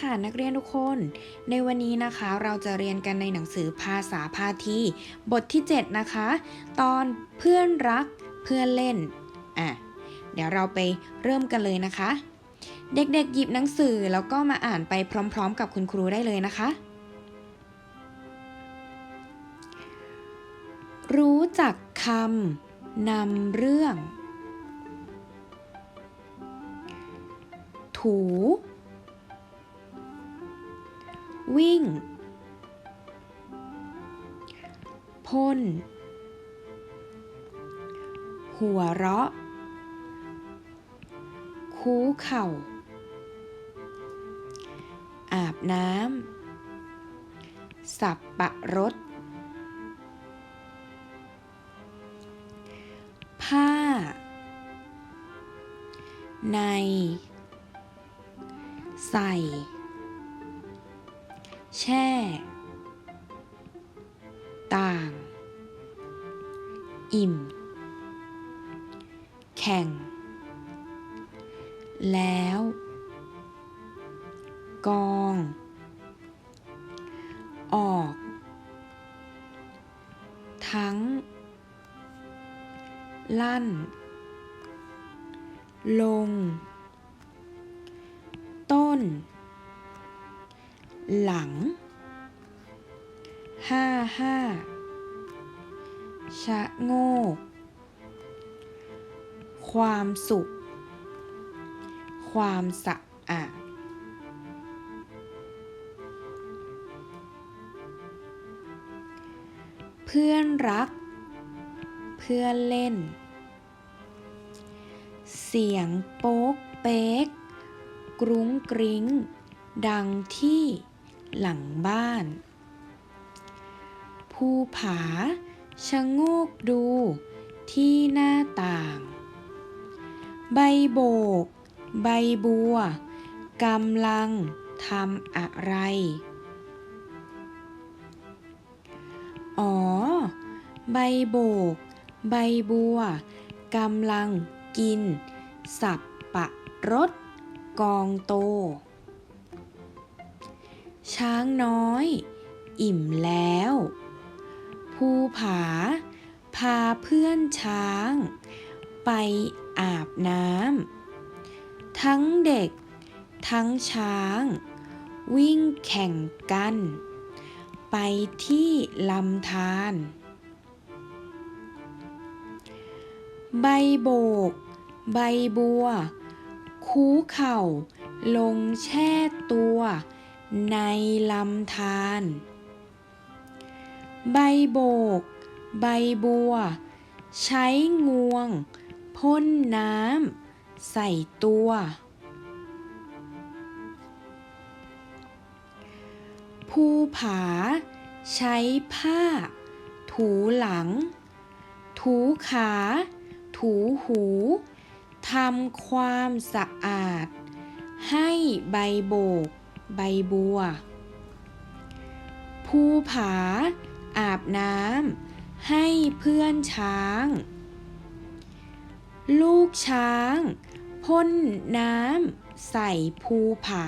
ค่ะนักเรียนทุกคน ในวันนี้นะคะเราจะเรียนกันในหนังสือภาษาพาทีบทที่ 7 นะคะ ตอนเพื่อนรักเพื่อนเล่นอะเดี๋ยวเราไปเริ่มกันเลยนะคะ เด็กๆหยิบหนังสือแล้วก็มาอ่านไปพร้อม ๆ กับคุณครูได้เลยนะคะ รู้จักคำนำเรื่อง ถู วิ่ง พ่น หัวเราะ คูเข่า อาบน้ำ สับปะรด ผ้า ใน ใส่ แช่ ต่าง อิ่ม แข่ง แล้ว กอง ออก ทั้ง ลั่น ลง ต้น หลังห้าห้าชะโงก ความสุข ความสะอาดเพื่อนรัก เพื่อนเล่น เสียงโป๊กเป๊ก กรุ้งกริ้ง ดังที่ หลังบ้าน ภูผาชะโงกดูที่หน้าต่าง ใบโบก ใบบัวกำลังทำอะไร อ๋อ ใบโบก ใบบัวกำลังกิน สับปะรดกองโต ช้างน้อย อิ่มแล้ว ภูผา พาเพื่อนช้าง ไปอาบน้ำทั้งเด็ก ทั้งช้าง วิ่งแข่งกัน ไปที่ลำธารใบโบก ใบบัว คูเข่า ลงแช่ตัว ในลำธารใบโบก ใบบัว ใช้งวง พ่นน้ำ ใส่ตัว ภูผา ใช้ผ้า ถูหลัง ถูขา ถูหูทำความสะอาด ให้ใบโบก ใบบัว ภูผา อาบน้ำให้เพื่อนช้าง ลูกช้างพ่นน้ำใส่ภูผา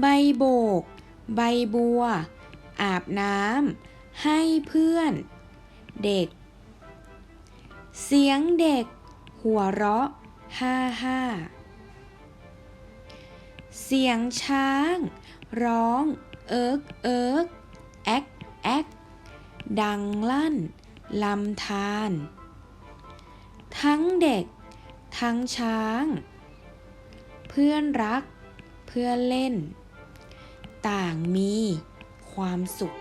ใบโบก ใบบัว อาบน้ำให้เพื่อน เด็ก เสียงเด็ก หัวเราะ ห้าห้า เสียงช้าง ร้อง เอิกเอิกแอกแอกดังลั่นลำธาร ทั้งเด็ก ทั้งช้าง เพื่อนรัก เพื่อนเล่น ต่างมีความสุข